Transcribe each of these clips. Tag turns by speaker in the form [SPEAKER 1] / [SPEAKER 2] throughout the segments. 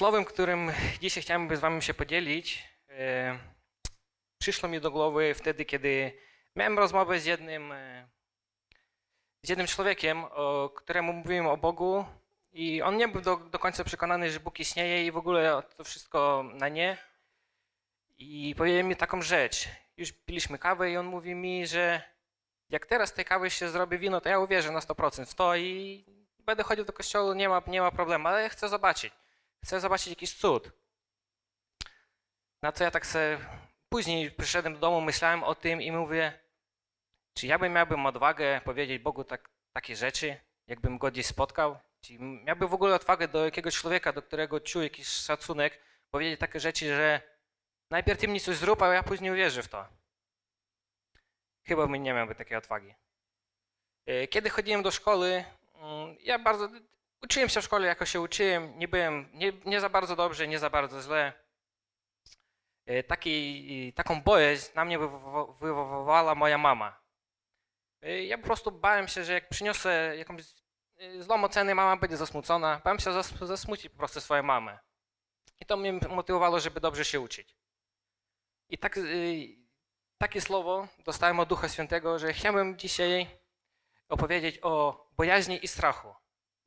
[SPEAKER 1] Słowem, którym dzisiaj chciałem z wami się podzielić, e, przyszło mi do głowy wtedy, kiedy miałem rozmowę z jednym, e, z jednym człowiekiem, o któremu mówiłem o Bogu i on nie był do, do końca przekonany, że Bóg istnieje i w ogóle to wszystko na nie. I powiedział mi taką rzecz. Już piliśmy kawę i on mówi mi, że jak teraz tej kawy się zrobi wino, to ja uwierzę na 100% w to i będę chodził do kościoła, nie ma, nie ma problemu, ale chcę zobaczyć. Chcę zobaczyć jakiś cud. Na co ja tak sobie później przyszedłem do domu, myślałem o tym i mówię, czy ja bym miałbym odwagę powiedzieć Bogu tak, takie rzeczy, jakbym go gdzieś spotkał? Czy miałbym w ogóle odwagę do jakiegoś człowieka, do którego czuję jakiś szacunek, powiedzieć takie rzeczy, że najpierw ty mi coś zrób, a ja później uwierzę w to. Chyba bym nie miałby takiej odwagi. E, Kiedy chodziłem do szkoły, mm, ja bardzo uczyłem się w szkole, jako się uczyłem, nie byłem nie, nie za bardzo dobrze, nie za bardzo źle. E, Taki, taką bojaźń na mnie wywoła- wywoływała moja mama. E, Ja po prostu bałem się, że jak przyniosę jakąś e, złą ocenę, mama będzie zasmucona. Bałem się zas- zasmucić po prostu swoją mamę. I to mnie motywowało, żeby dobrze się uczyć. I tak, takie słowo dostałem od Ducha Świętego, że chciałbym dzisiaj opowiedzieć o bojaźni i strachu.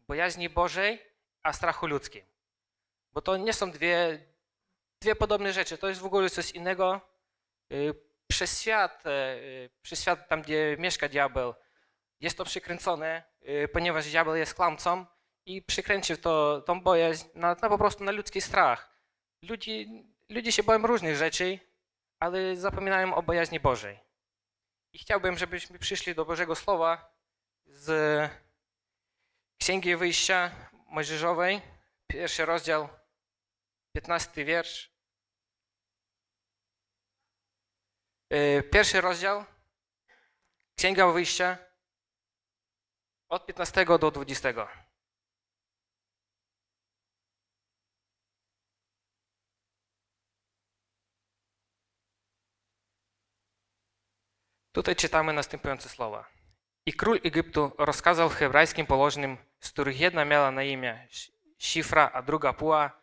[SPEAKER 1] Bojaźni Bożej, a strachu ludzkim. Bo to nie są dwie, dwie podobne rzeczy, to jest w ogóle coś innego. Y, Przez świat, y, przez świat tam, gdzie mieszka diabeł, jest to przykręcone, y, ponieważ diabeł jest kłamcą i przykręcił to, tą bojaźń na, na po prostu na ludzki strach. Ludzi, ludzie się boją różnych rzeczy, ale zapominają o bojaźni Bożej. I chciałbym, żebyśmy przyszli do Bożego Słowa z Księgi Wyjścia Mojżeszowej, pierwszy rozdział, 15 wiersz. Yy, Pierwszy rozdział, Księga Wyjścia, od 15 do 20. Tutaj czytamy następujące słowa. I król Egiptu rozkazał hebrajskim położnym, z których jedna miała na imię Sifra, a druga Puła,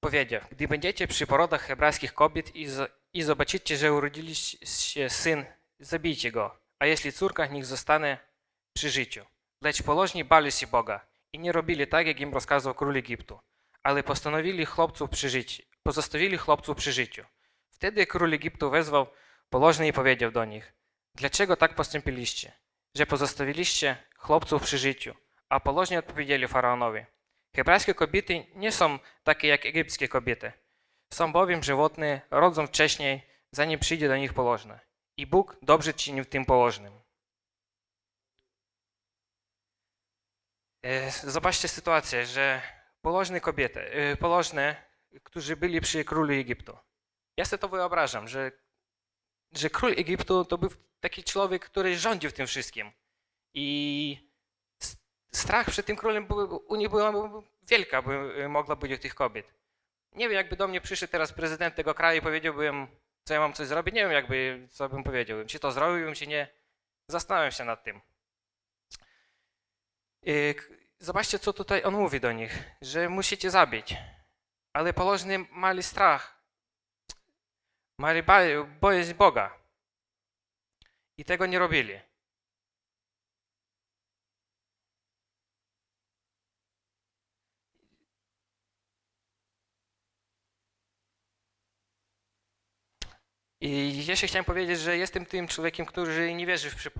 [SPEAKER 1] powiedział, gdy będziecie przy porodach hebrajskich kobiet i, z, i zobaczycie, że urodzili się syn, zabijcie go, a jeśli córka, niech zostanie przy życiu. Lecz położni bali się Boga i nie robili tak, jak im rozkazał król Egiptu, ale postanowili chłopców przy życiu, pozostawili chłopców przy życiu. Wtedy król Egiptu wezwał położnych i powiedział do nich, dlaczego tak postąpiliście? że pozostawiliście chłopców przy życiu. A położni odpowiedzieli faraonowi. Hebrajskie kobiety nie są takie jak egipskie kobiety. Są bowiem żywotne, rodzą wcześniej, zanim przyjdzie do nich położne. I Bóg dobrze czynił tym położnym. E, Zobaczcie sytuację, że położne kobiety, e, położne, którzy byli przy królu Egiptu. Ja sobie to wyobrażam, że że król Egiptu to był taki człowiek, który rządził tym wszystkim. I strach przed tym królem był, u nich była wielka, by mogła być u tych kobiet. Nie wiem, jakby do mnie przyszedł teraz prezydent tego kraju i powiedziałbym, co ja mam coś zrobić, nie wiem, jakby, co bym powiedział. Czy to zrobiłbym, czy nie. Zastanawiam się nad tym. K- Zobaczcie, co tutaj on mówi do nich, że musicie zabić. Ale położni mali strach, Mali bojaźń Boga. I tego nie robili. I jeszcze chciałem powiedzieć, że jestem tym człowiekiem, który nie wierzy w przy,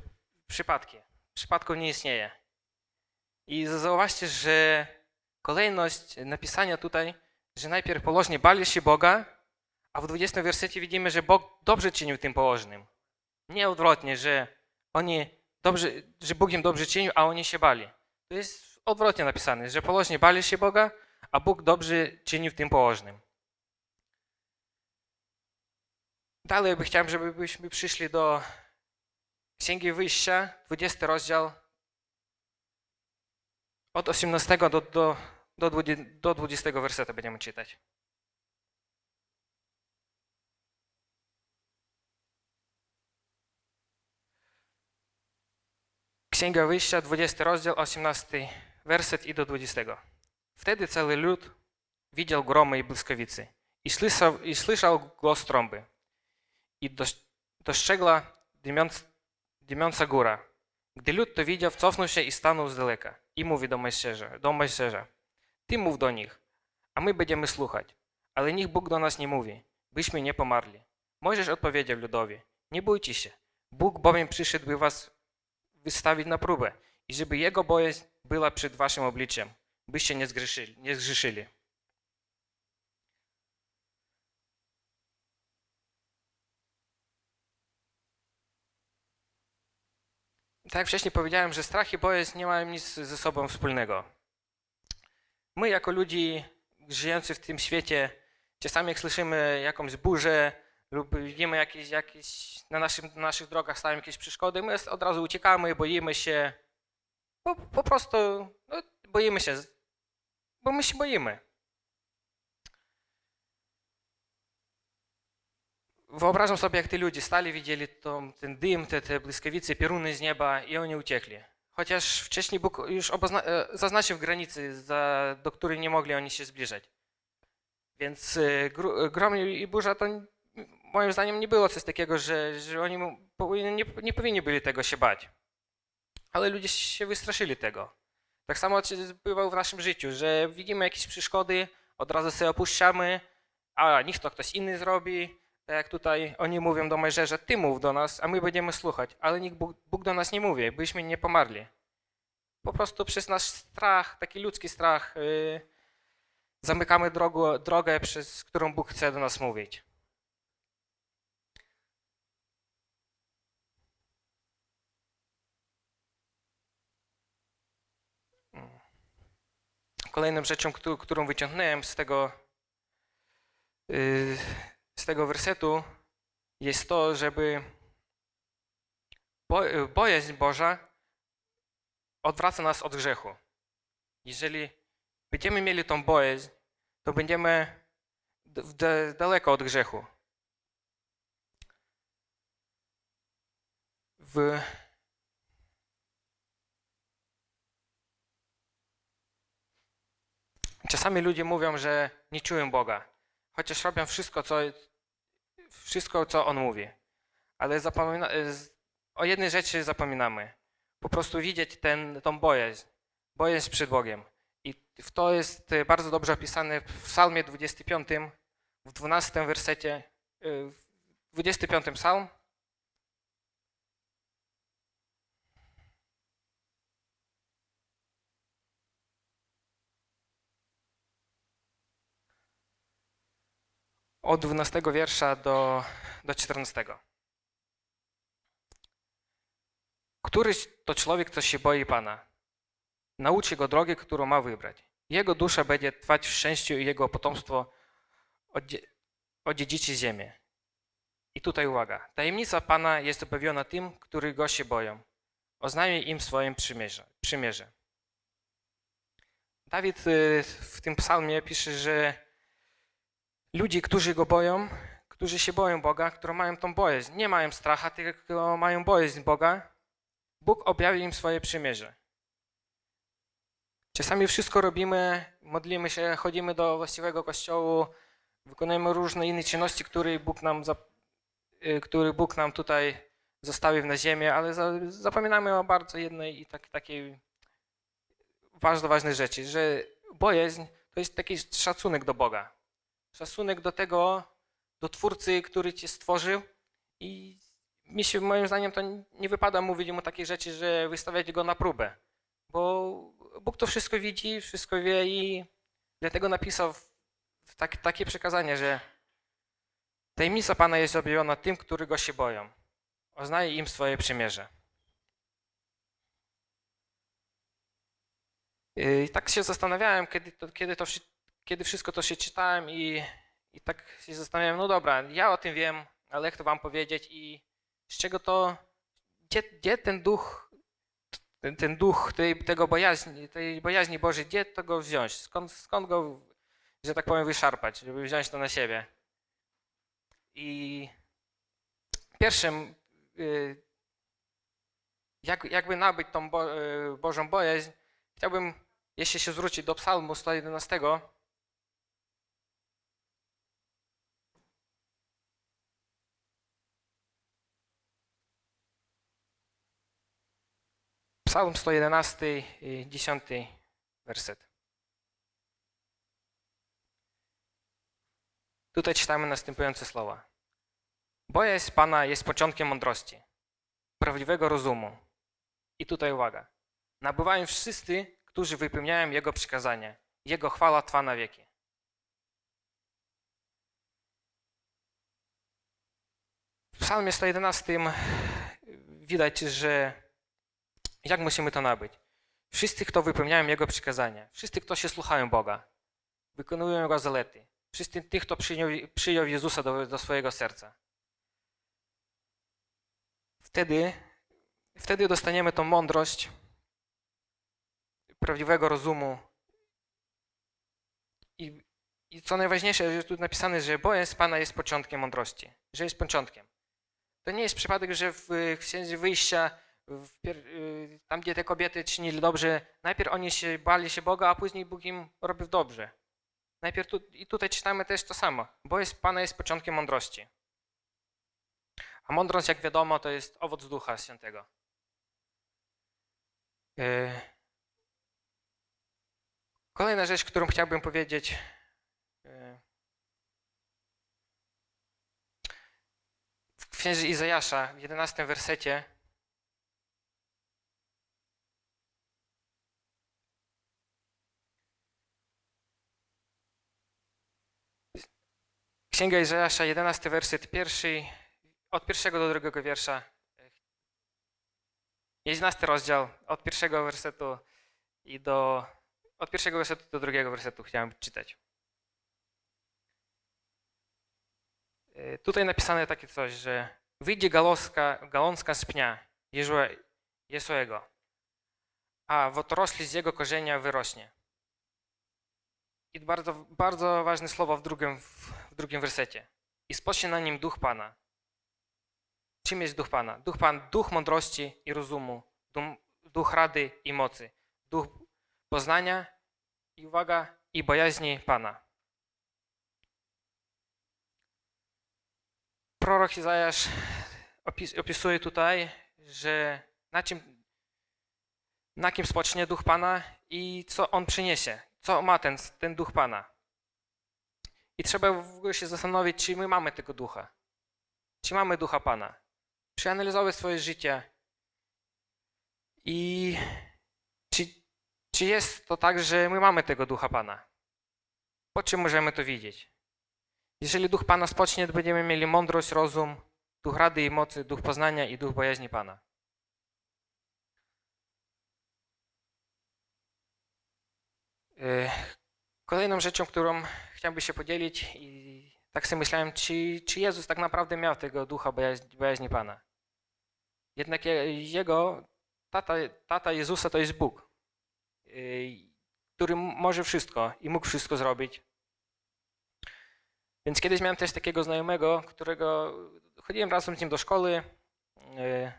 [SPEAKER 1] przypadki. Przypadków nie istnieje. I zauważcie, że kolejność napisania tutaj, że najpierw położnie bali się Boga, a w 20 wersecie widzimy, że Bóg dobrze czynił tym położnym. Nie odwrotnie, że oni dobrze, że Bóg im dobrze czynił, a oni się bali. To jest odwrotnie napisane, że położni bali się Boga, a Bóg dobrze czynił tym położnym. Dalej by chciałem, żebyśmy przyszli do Księgi Wyjścia, 20 rozdział, od 18 do, do, do, 20, do 20 wersetu będziemy czytać. Księga Wyjścia, 20 rozdział, 18 werset i do 20. Wtedy cały lud widział gromy i błyskawicy i słyszał, i słyszał głos trąby i dostrzegła dymiąc, dymiąca góra. Gdy lud to widział, cofnął się i stanął z daleka i mówi do Mojżesza, do Mojżesza, ty mów do nich, a my będziemy słuchać. Ale niech Bóg do nas nie mówi, byśmy nie pomarli. Mojżesz odpowiedział ludowi, nie bójcie się, Bóg bowiem przyszedł, by was wystawić na próbę i żeby Jego bojaźń była przed waszym obliczem, byście nie zgrzeszyli. Nie zgrzeszyli. Tak jak wcześniej powiedziałem, że strach i bojaźń nie mają nic ze sobą wspólnego. My jako ludzi żyjący w tym świecie, czasami jak słyszymy jakąś burzę lub widzimy jakieś, jakieś na, naszym, na naszych drogach stają jakieś przeszkody, my od razu uciekamy, boimy się, po, po prostu no, boimy się, bo my się boimy. Wyobrażam sobie, jak te ludzie stali, widzieli tą, ten dym, te, te błyskawice, pioruny z nieba i oni uciekli. Chociaż wcześniej Bóg już zaznaczył granicy, za, do której nie mogli oni się zbliżać. Więc grom i burza to moim zdaniem nie było coś takiego, że, że oni nie, nie powinni byli tego się bać. Ale ludzie się wystraszyli tego. Tak samo bywa w naszym życiu, że widzimy jakieś przeszkody, od razu sobie opuszczamy, a niech to ktoś inny zrobi. Tak jak tutaj oni mówią do Mojżesza, ty mów do nas, a my będziemy słuchać. Ale nikt Bóg, Bóg do nas nie mówi, byśmy nie pomarli. Po prostu przez nasz strach, taki ludzki strach, yy, zamykamy drogu, drogę, przez którą Bóg chce do nas mówić. Kolejną rzeczą, któ- którą wyciągnąłem z tego, yy, z tego wersetu, jest to, żeby bo, bojaźń Boża odwraca nas od grzechu. Jeżeli będziemy mieli tą bojaźń, to będziemy daleko od grzechu. W Czasami ludzie mówią, że nie czują Boga, chociaż robią wszystko, co, wszystko, co On mówi. Ale zapomina, z- o jednej rzeczy zapominamy. Po prostu widzieć ten, tą bojaźń, bojaźń przed Bogiem. I to jest e, bardzo dobrze opisane w psalmie 25, w 12 wersecie, e, w 25 psalm, od 12 wiersza do, do 14. Któryś to człowiek, co się boi Pana. Nauczy go drogi, którą ma wybrać. Jego dusza będzie trwać w szczęściu i jego potomstwo oddzie- odziedziczy ziemię. I tutaj uwaga. Tajemnica Pana jest objawiona tym, którzy go się boją. Oznajmi im swoim przymierze. przymierze. Dawid y, w tym psalmie pisze, że ludzi, którzy go boją, którzy się boją Boga, którzy mają tą bojaźń, nie mają stracha, tylko mają bojaźń Boga, Bóg objawi im swoje przymierze. Czasami wszystko robimy, modlimy się, chodzimy do właściwego kościołu, wykonujemy różne inne czynności, które Bóg nam, y, które Bóg nam tutaj zostawił na ziemię, ale za, zapominamy o bardzo jednej i tak, takiej bardzo ważnej rzeczy, że bojaźń to jest taki szacunek do Boga. Szacunek do tego, do Twórcy, który cię stworzył i mi się, moim zdaniem to nie wypada mówić mu takich rzeczy, że wystawiać go na próbę, bo Bóg to wszystko widzi, wszystko wie i dlatego napisał tak, takie przekazanie, że tajemnica Pana jest objawiona tym, którzy go się boją. Oznaje im swoje przymierze. I tak się zastanawiałem, kiedy, to, kiedy, to, kiedy wszystko to się czytałem i, i tak się zastanawiałem, no dobra, ja o tym wiem, ale jak to wam powiedzieć i z czego to, gdzie, gdzie ten duch, ten, ten duch tej, tego bojaźni, tej bojaźni Bożej, gdzie to go wziąć? Skąd, skąd go, że tak powiem, wyszarpać, żeby wziąć to na siebie? I pierwszym, y, jak, jakby nabyć tą bo, y, Bożą bojaźń, chciałbym, jeśli się zwrócić do psalmu 111, Psalm 111, y, 10 werset. Tutaj czytamy następujące słowa. Bojaźń Pana jest początkiem mądrości, prawdziwego rozumu. I tutaj uwaga. Nabywają wszyscy, którzy wypełniają Jego przykazania. Jego chwała trwa na wieki. W psalmie 111 widać, że jak musimy to nabyć? Wszyscy, kto wypełniają Jego przykazania, wszyscy, kto się słuchają Boga, wykonują Jego zalety, wszyscy tych, kto przyjął, przyjął Jezusa do, do swojego serca. Wtedy, wtedy dostaniemy tą mądrość prawdziwego rozumu. I, I co najważniejsze, jest tu napisane, że bojaźń Pana jest początkiem mądrości, że jest początkiem. To nie jest przypadek, że w księdze wyjścia, tam gdzie te kobiety czynili dobrze, najpierw oni się bali się Boga, a później Bóg im robił dobrze. Najpierw tu, i tutaj czytamy też to samo. Bojaźń Pana jest początkiem mądrości. A mądrość, jak wiadomo, to jest owoc Ducha Świętego. Y, Kolejna rzecz, którą chciałbym powiedzieć. y, W księży Izajasza w 11 wersecie Księga Izajasza, 11 werset pierwszy, od pierwszego do drugiego wiersza. 11 rozdział, od pierwszego wersetu i do od pierwszego wersetu do drugiego wersetu chciałem czytać. Y, Tutaj napisane takie coś, że wyjdzie galoska, galąska z pnia Jesuego, a wotorośli z jego korzenia wyrośnie. I bardzo, bardzo ważne słowo w drugim, drugim wersecie. I spocznie na nim duch Pana. Czym jest duch Pana? Duch Pan, duch mądrości i rozumu, duch, rady i mocy, duch poznania i uwaga, i bojaźni Pana. Prorok Izajasz opis, opisuje tutaj, że na czym, na kim spocznie duch Pana i co on przyniesie, co ma ten, ten duch Pana. I trzeba w ogóle się zastanowić, czy my mamy tego ducha. Czy mamy ducha Pana. Przeanalizować swoje życie i czy czy jest to tak, że my mamy tego ducha Pana? Po czym możemy to widzieć? Jeżeli duch Pana spocznie, to będziemy mieli mądrość, rozum, duch rady i mocy, duch poznania i duch bojaźni Pana. Yy, Kolejną rzeczą, którą chciałbym się podzielić i tak sobie myślałem, czy, czy Jezus tak naprawdę miał tego ducha bojaźni, Pana. Jednak je- jego tata, tata Jezusa to jest Bóg y, który może wszystko i mógł wszystko zrobić. Więc kiedyś miałem też takiego znajomego, którego chodziłem razem z nim do szkoły. y,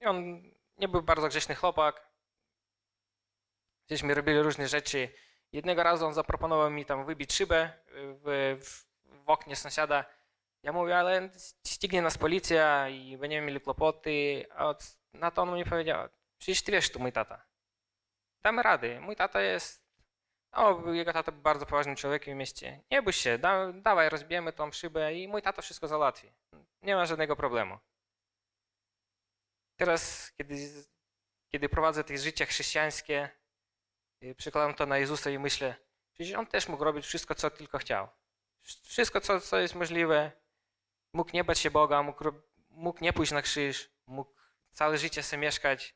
[SPEAKER 1] I on nie był bardzo grzeczny chłopak. Żeśmy robili różne rzeczy. Jednego razu on zaproponował mi tam wybić szybę w, w, w oknie sąsiada. Ja mówię, ale ścignie nas policja i będziemy mieli kłopoty. A od- na to on mi powiedział, przecież ty wiesz, to mój tata damy rady. Mój tata jest. O, jego tata był bardzo poważnym człowiekiem w mieście. Nie bój się, da, dawaj, rozbijemy tą szybę i mój tata wszystko załatwi. Nie ma żadnego problemu. Teraz, kiedy, kiedy prowadzę te życie chrześcijańskie, y, przekładam to na Jezusa i myślę, przecież on też mógł robić wszystko, co tylko chciał. Wszystko, co, co jest możliwe. Mógł nie bać się Boga, mógł, mógł nie pójść na krzyż, mógł całe życie sobie mieszkać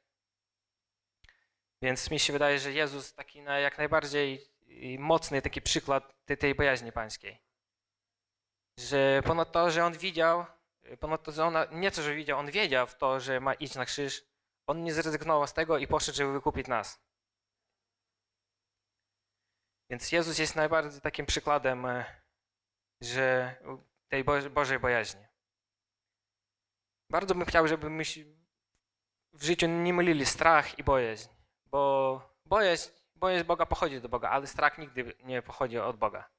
[SPEAKER 1] więc mi się wydaje, że Jezus taki na jak najbardziej y, mocny taki przykład tej, tej bojaźni pańskiej. Że ponad to, że on widział, y, ponad to, że on nie co, że widział, on wiedział w to, że ma iść na krzyż, on nie zrezygnował z tego i poszedł, żeby wykupić nas. Więc Jezus jest najbardziej takim przykładem, e, że tej Bo- Bożej bojaźni. Bardzo bym chciał, żeby my się w życiu nie mylili strach i bojaźń, bo bojaźń, bojaźń Boga pochodzi do Boga, ale strach nigdy nie pochodzi od Boga.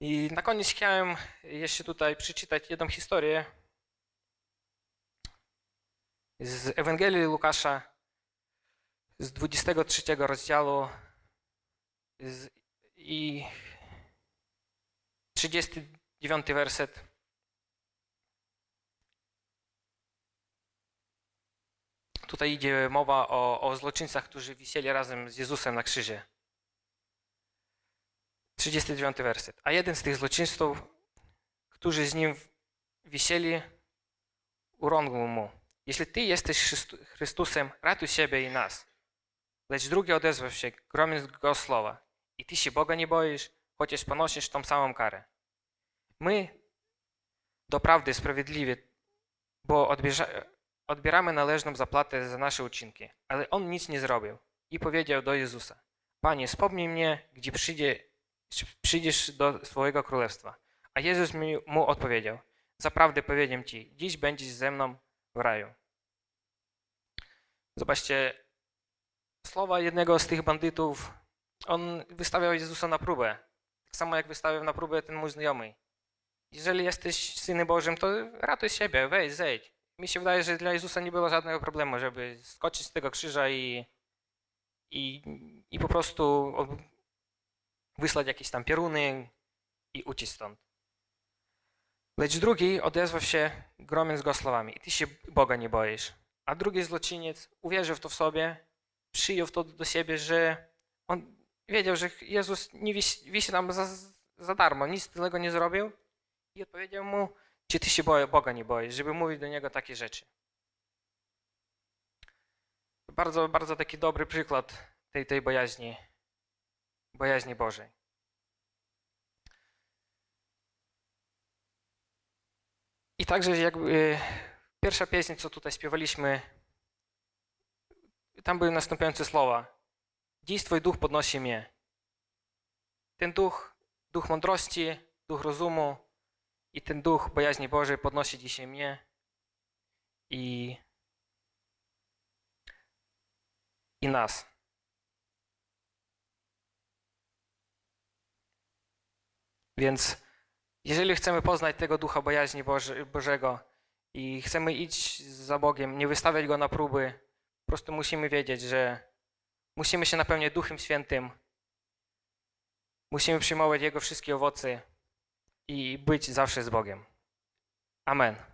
[SPEAKER 1] I na koniec chciałem jeszcze tutaj przeczytać jedną historię z Ewangelii Łukasza z 23 rozdziału z, i 39 werset. Tutaj idzie mowa o, o którzy wisieli razem z Jezusem na krzyży. 39 werset. A jeden z tych zloczyńców, którzy z nim wisieli, urągł mu. Jeśli ty jesteś Chrystu- Chrystusem, ratuj siebie i nas. Lecz drugi odezwał się, gromiąc go słowa. I ty się Boga nie boisz, chociaż ponosisz tą samą karę. My doprawdy sprawiedliwie, bo odbierza, odbieramy należną zapłatę za nasze uczynki. Ale on nic nie zrobił i powiedział do Jezusa: Panie, wspomnij mnie, gdzie przyjdzie, przyjdziesz do swojego królestwa. A Jezus mu odpowiedział: Zaprawdę powiedziałem ci, dziś będziesz ze mną w raju. Zobaczcie, słowa jednego z tych bandytów, on wystawiał Jezusa na próbę. Tak samo jak wystawiał na próbę ten mój znajomy. Jeżeli jesteś Synem Bożym, to ratuj siebie, wejdź, zejdź. Mi się wydaje, że dla Jezusa nie było żadnego problemu, żeby skoczyć z tego krzyża i, i, i po prostu wysłać jakieś tam pioruny i uciec stąd. Lecz drugi odezwał się, gromiąc go słowami: I ty się Boga nie boisz. A drugi zlociniec uwierzył w to w sobie, przyjął to do siebie, że on wiedział, że Jezus nie wisi, wisi tam za, za darmo, nic złego nie zrobił. I odpowiedział mu, czy ty się Boga nie boisz, żeby mówić do niego takie rzeczy. Bardzo, bardzo taki dobry przykład tej, tej bojaźni, bojaźni Bożej. I także jakby pierwsza pieśń, co tutaj śpiewaliśmy, tam były następujące słowa. Dziś Twój duch podnosi mnie. Ten duch, duch mądrości, duch rozumu i ten duch bojaźni Bożej podnosi dzisiaj mnie i, i nas. Więc jeżeli chcemy poznać tego ducha bojaźni Boże, Bożego i chcemy iść za Bogiem, nie wystawiać go na próby, po prostu musimy wiedzieć, że musimy się napełniać Duchem Świętym, musimy przyjmować Jego wszystkie owoce i być zawsze z Bogiem. Amen.